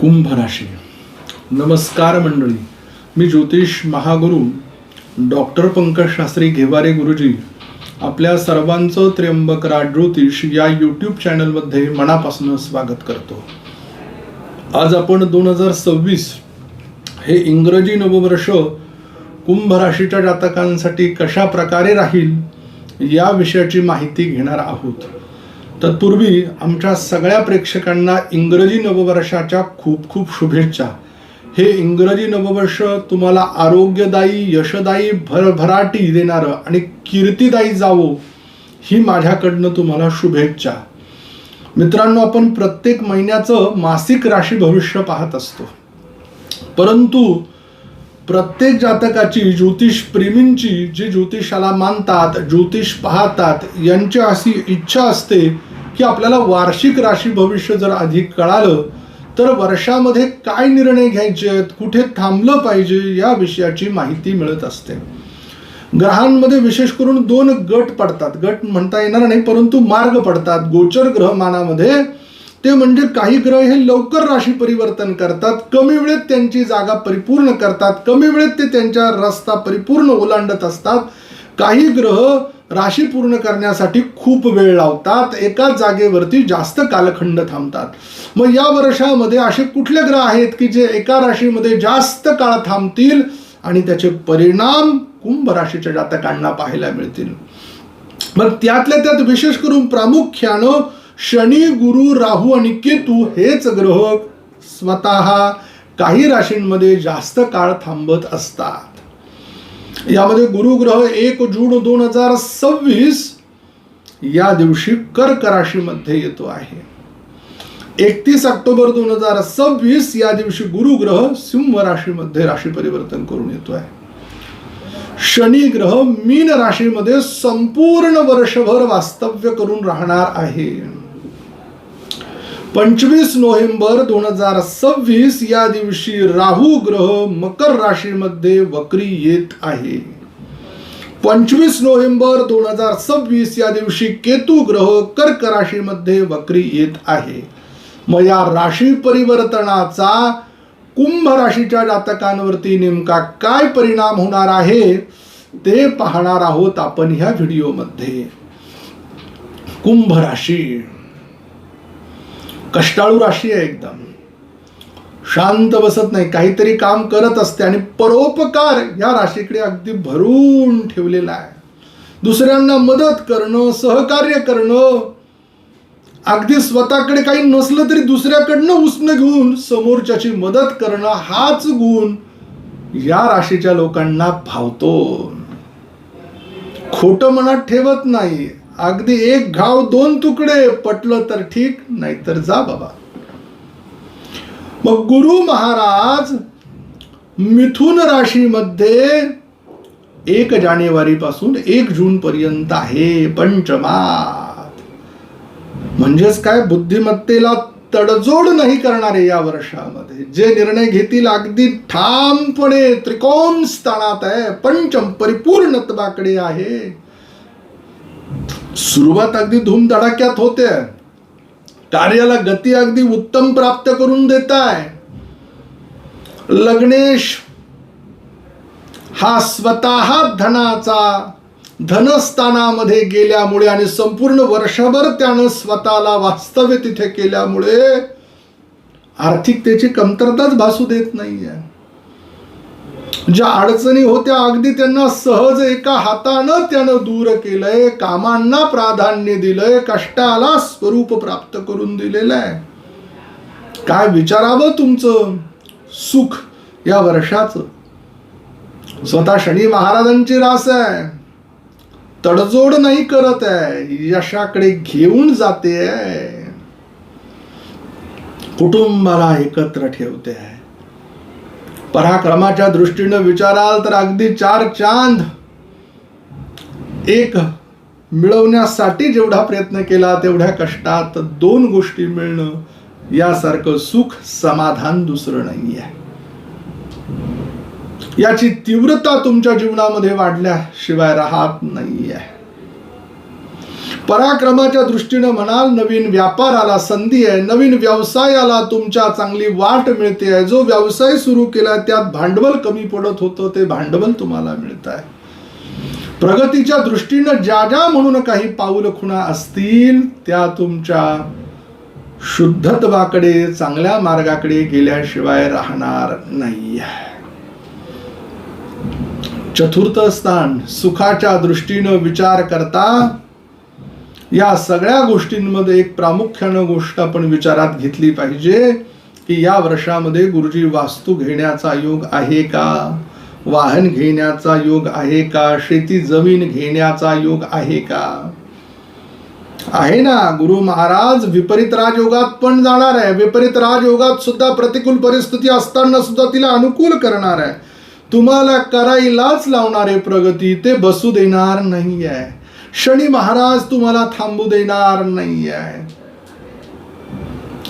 कुंभ राशी नमस्कार मंडळी. मी ज्योतिष महागुरू डॉक्टर पंकज शास्त्री घेवारे गुरुजी. आपल्या सर्वांचं त्र्यंबक राज ज्योतिष या यूट्यूब चॅनलमध्ये मनापासून स्वागत करतो. आज आपण दोन हजार सव्वीस हे इंग्रजी नववर्ष कुंभ राशीच्या जातकांसाठी कशा प्रकारे राहील या विषयाची माहिती घेणार आहोत. तत्पूर्वी आमच्या सगळ्या प्रेक्षकांना इंग्रजी नववर्षाच्या खूप खूप शुभेच्छा. हे इंग्रजी नववर्ष तुम्हाला आरोग्यदायी यशदायी भरभराटी देणारं आणि कीर्तिदायी जावो ही माझ्याकडनं तुम्हाला शुभेच्छा. मित्रांनो आपण प्रत्येक महिन्याचं मासिक राशी भविष्य पाहत असतो. परंतु प्रत्येक जातकाची ज्योतिष प्रेमींची जी ज्योतिषाला मानतात ज्योतिष पाहतात यांची अशी इच्छा असते की आपल्याला वार्षिक राशी भविष्य जर अधिक कळालं तर वर्षामध्ये काय निर्णय घ्यायचे आहेत कुठे थांबलं पाहिजे या विषयाची माहिती मिळत असते. ग्रहांमध्ये विशेष करून दोन गट पडतात. गट म्हणता येणार नाही परंतु मार्ग पडतात. गोचर ग्रहमानामध्ये ते म्हणजे काही ग्रह हे लवकर राशी परिवर्तन करतात कमी वेळेत त्यांची जागा परिपूर्ण करतात कमी वेळेत ते त्यांच्या रस्ता परिपूर्ण ओलांडत असतात. काही ग्रह राशी पूर्ण करण्यासाठी खूप वेळ लावतात एकाच जागेवरती जास्त कालखंड थांबतात. मग या वर्षामध्ये असे कुठले ग्रह आहेत की जे एका राशीमध्ये जास्त काळ थांबतील आणि त्याचे परिणाम कुंभ राशीच्या जातकांना पाहायला मिळतील? मग त्यातल्या त्यात विशेष करून प्रामुख्यानं शनी गुरु राहू आणि केतू हेच ग्रह स्वतः काही राशींमध्ये जास्त काळ थांबत असतात. यामध्ये गुरुग्रह एक जून दोन हजार सव्वीस या दिवशी कर्क राशीमध्ये येतो आहे. एकतीस ऑक्टोबर दोन हजार सव्वीस या दिवशी गुरुग्रह सिंह राशीमध्ये राशी परिवर्तन करून येतो आहे. शनी ग्रह मीन राशीमध्ये संपूर्ण वर्षभर वास्तव्य करून राहणार आहे. पंचवीस नोव्हेंबर दोन हजार सव्वीस या दिवशी राहू ग्रह मकर राशीमध्ये वक्री येत आहे. पंचवीस नोव्हेंबर दोन हजार सव्वीस या दिवशी केतू ग्रह कर्क राशीमध्ये वक्री येत आहे. मग या राशी परिवर्तनाचा कुंभ राशीच्या जातकांवरती नेमका काय परिणाम होणार आहे ते पाहणार आहोत आपण ह्या व्हिडिओमध्ये. कुंभ राशी. कष्टाळू राशी आहे एकदम. शांत बसत नाही काहीतरी काम करत असते आणि परोपकार या राशीकडे अगदी भरून ठेवलेला आहे. दुसऱ्यांना मदत करणं सहकार्य करणं अगदी स्वतःकडे काही नसलं तरी दुसऱ्याकडनं उसणं घेऊन समोरच्याची मदत करणं हाच गुण या राशीच्या लोकांना भावतो. खोटं मनात ठेवत नाही अगदी एक घाव दोन तुकडे पटलं तर ठीक नाहीतर जा बाबा. मग गुरु महाराज मिथुन राशीमध्ये एक जानेवारी पासून एक जून पर्यंत आहे पंचमात. म्हणजेच काय बुद्धिमत्तेला तडजोड नाही करणारे या वर्षामध्ये. जे निर्णय घेतील अगदी ठामपणे त्रिकोण स्थानात आहे पंचम परिपूर्णत्वाकडे आहे. सुरुवात अगदी धूमधडाक्यात होते. कार्याला गती अगदी उत्तम प्राप्त करून देत आहे. लग्नेश हा स्वतः धनाचा धनस्थानामध्ये गेल्यामुळे आणि संपूर्ण वर्षभर त्यानं स्वतःला वास्तव्य तिथे केल्यामुळे आर्थिकतेची कमतरताच भासू देत नाहीये. ज्या अडचणी होत्या अगदी त्यांना सहज एका हातानं त्यानं दूर केलंय कामांना प्राधान्य दिलंय कष्टाला स्वरूप प्राप्त करून दिलेलं आहे. काय विचारावं तुमचं? सुख या वर्षाचं. स्वतः शनी महाराजांची रास आहे. तडजोड नाही करत आहे. यशाकडे घेऊन जाते आहे. कुटुंबाला एकत्र ठेवते आहे. पराक्रमाच्या दृष्टीनं विचाराल तर अगदी चार चांद एक मिळवण्यासाठी जेवढा प्रयत्न केला तेवढ्या कष्टात दोन गोष्टी मिळणं यासारखं सुख समाधान दुसरं नाही आहे याची तीव्रता तुमच्या जीवनामध्ये वाढल्याशिवाय राहत नाही आहे पराक्रमाच्या दृष्टीनं म्हणाल नवीन व्यापाराला संधी आहे नवीन व्यवसायाला तुमच्या चांगली वाट मिळते आहे. जो व्यवसाय सुरू केला त्यात भांडवल कमी पडत होतं ते भांडवल तुम्हाला मिळत आहे. प्रगतीच्या दृष्टीनं ज्या ज्या म्हणून काही पाऊल खुणा असतील त्या तुमच्या शुद्धत्वाकडे चांगल्या मार्गाकडे गेल्याशिवाय राहणार नाही. चतुर्थ स्थान सुखाच्या दृष्टीनं विचार करता या सगळ्या गोष्टींमध्ये एक प्रामुख्यानं गोष्ट आपण विचारात घेतली पाहिजे की या वर्षामध्ये गुरुजी वास्तू घेण्याचा योग आहे का? वाहन घेण्याचा योग आहे का? शेती जमीन घेण्याचा योग आहे का? आहे ना गुरु महाराज विपरीत राजयोगात पण जाणार आहे. विपरीत राजयोगात सुद्धा प्रतिकूल परिस्थिती असताना सुद्धा तिला अनुकूल करणार आहे. तुम्हाला करायलाच लावणारे प्रगती ते बसू देणार नाही आहे शनी महाराज तुम्हाला थांबू देणार नाही आहे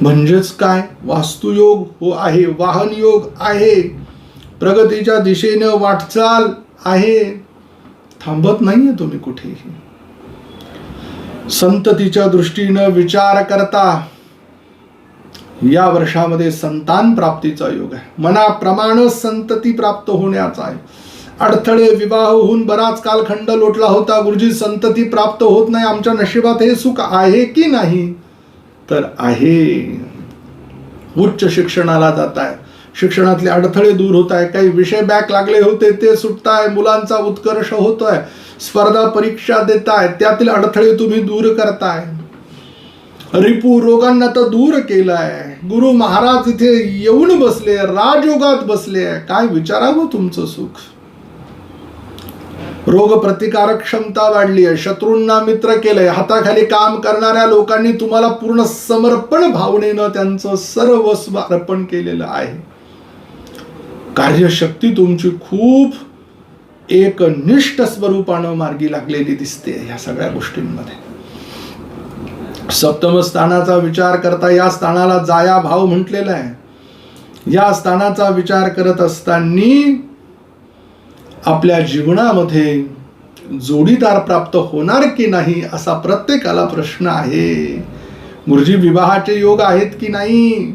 म्हणजेच काय? वास्तुयोग हो आहे वाहन योग आहे. प्रगतीच्या दिशेनं वाटचाल आहे. थांबत नाहीये तुम्ही कुठेही. संततीच्या दृष्टीनं विचार करता. या वर्षामध्ये संतान प्राप्तीचा योग आहे. मनाप्रमाणे संतती प्राप्त होण्याचा आहे. अडथळे विवाह होऊन बराच कालखंड लोटला होता. गुरुजी संतती प्राप्त होत नाही. आमच्या नशिबात हे सुख आहे की नाही? तर आहे. उच्च शिक्षणाला जात आहे शिक्षणातले अडथळे दूर होत आहे काही विषय बॅक लागले होते ते सुटताय. मुलांचा उत्कर्ष होतोय. स्पर्धा परीक्षा देताय. त्यातील अडथळे तुम्ही दूर करताय. रिपू रोगांना तर दूर केलाय. गुरु महाराज इथे येऊन बसले राजयोगात बसले. काय विचारावं तुमचं सुख? रोगप्रतिकारक क्षमता वाढली आहे. शत्रूंना मित्र केलंय. हाताखाली काम करणाऱ्या लोकांनी तुम्हाला पूर्ण समर्पण भावनेनं त्यांचं सर्वस्व अर्पण केलेलं आहे. कार्यशक्ती तुमची खूप एक निष्ठ स्वरूपानं मार्गी लागलेली दिसते या सगळ्या गोष्टींमध्ये. सप्तम स्थानाचा विचार करता या स्थानाला जाया भाव म्हटलेला आहे. या स्थानाचा विचार करत असताना आपल्या जीवनामध्ये जोडीदार प्राप्त होणार की नाही असा प्रत्येकाला प्रश्न आहे. गुरुजी विवाहाचे योग आहेत की नाही?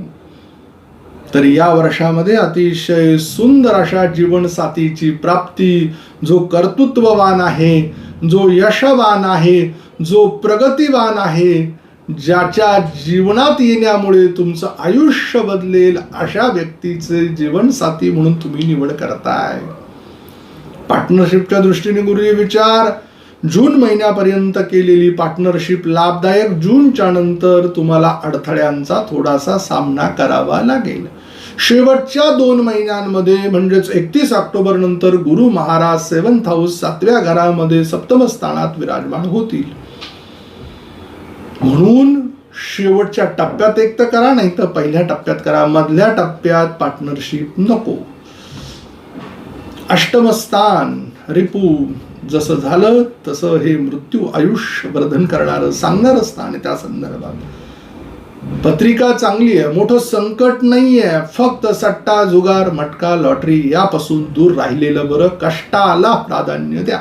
तर या वर्षामध्ये अतिशय सुंदर अशा जीवनसाथीची प्राप्ती जो कर्तृत्ववान आहे जो यशवान आहे जो प्रगतिवान आहे ज्याच्या जीवनात येण्यामुळे तुमचं आयुष्य बदलेल अशा व्यक्तीचे जीवनसाथी म्हणून तुम्ही निवड करताय. पार्टनरशिपच्या दृष्टीने गुरुजी विचार. जून महिन्यापर्यंत केलेली पार्टनरशिप लाभदायक. जूनच्या नंतर तुम्हाला अडथळ्यांचा थोडासा सामना करावा लागेल. शेवटच्या दोन महिन्यांमध्ये म्हणजेच एकतीस ऑक्टोबर नंतर गुरु महाराज सेवन्थ हाऊस सातव्या घरामध्ये सप्तम स्थानात विराजमान होतील. म्हणून शेवटच्या टप्प्यात एक तर करा नाही तर पहिल्या टप्प्यात करा. मधल्या टप्प्यात पार्टनरशिप नको. अष्टमस्थान रिपू जसं झालं तसं हे मृत्यू आयुष्य वर्धन करणारं सांगणारं स्थान आहे त्या संदर्भात. पत्रिका चांगली आहे मोठं संकट नाही आहे फक्त सट्टा जुगार मटका लॉटरी यापासून दूर राहिलेलं बरं कष्टाला प्राधान्य द्या.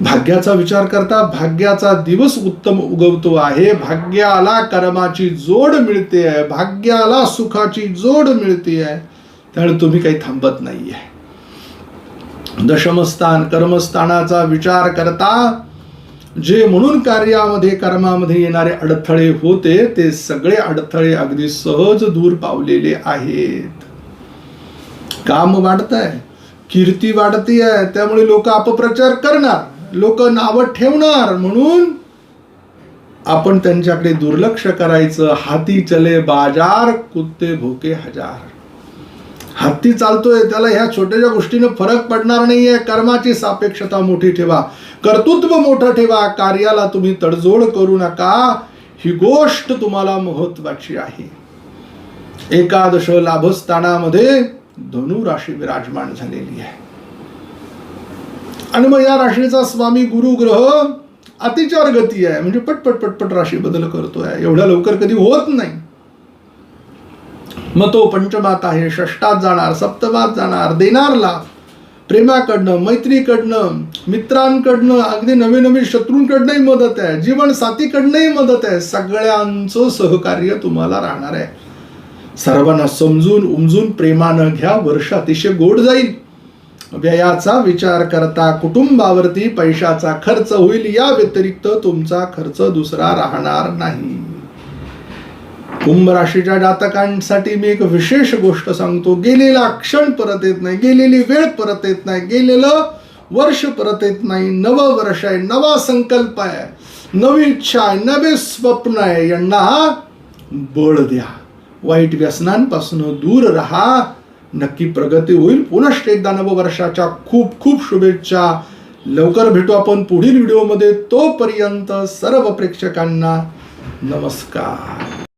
भाग्याचा विचार करता भाग्याचा दिवस उत्तम उगवतो आहे भाग्याला कर्माची जोड मिळते आहे भाग्याला सुखाची जोड मिळते आहे त्यामुळे तुम्ही काही थांबत नाही आहे दशमस्थान कर्मस्थानाचा विचार करता जे म्हणून कार्यामध्ये कर्मामध्ये येणारे अडथळे होते ते सगळे अडथळे अगदी सहज दूर पावलेले आहेत. काम वाढत आहे कीर्ती वाढती आहे त्यामुळे लोक अपप्रचार करणार लोक नावं ठेवणार म्हणून आपण त्यांच्याकडे दुर्लक्ष करायचं हाती चले बाजार कुत्ते भोके हजार. हत्ती चालतोय त्याला ह्या छोट्याशा गोष्टीनं फरक पडणार नाहीये. कर्माची सापेक्षता मोठी ठेवा. कर्तृत्व मोठं ठेवा. कार्याला तुम्ही तडजोड करू नका. ही गोष्ट तुम्हाला महत्वाची आहे. एकादश लाभस्थानामध्ये धनु राशी विराजमान झालेली आहे. आणि मग या राशीचा स्वामी गुरु ग्रह अतिचार गती आहे. म्हणजे पटपट पटपट राशी बदल करतोय. एवढ्या लवकर कधी होत नाही. मग तो पंचमात आहे षष्टात जाणार सप्तमात जाणार देणार लाभ प्रेमाकडनं मैत्रीकडनं मित्रांकडनं अगदी नवे नवीन शत्रूंकडनंही मदत आहे जीवन साथीकडनंही मदत आहे. सगळ्यांचं सहकार्य तुम्हाला राहणार आहे. सर्वांना समजून उमजून प्रेमानं घ्या वर्ष अतिशय गोड जाईल. व्ययाचा विचार करता कुटुंबावरती पैशाचा खर्च होईल या व्यतिरिक्त तुमचा खर्च दुसरा राहणार नाही. कुंभ राशीच्या जातकांसाठी मी एक विशेष गोष्ट सांगतो. गेलेला क्षण परत येत नाही गेलेली वेळ परत येत नाही गेलेलं वर्ष परत येत नाही. नवं वर्ष आहे नवा संकल्प आहे. नवी इच्छा आहे नवे स्वप्न आहे. यांना बळ द्या. वाईट व्यसनांपासून दूर राहा. नक्की प्रगती होईल. पुनश्च एकदा नववर्षाच्या खूप खूप शुभेच्छा. लवकर भेटू आपण पुढील व्हिडिओमध्ये. तोपर्यंत सर्व प्रेक्षकांना नमस्कार.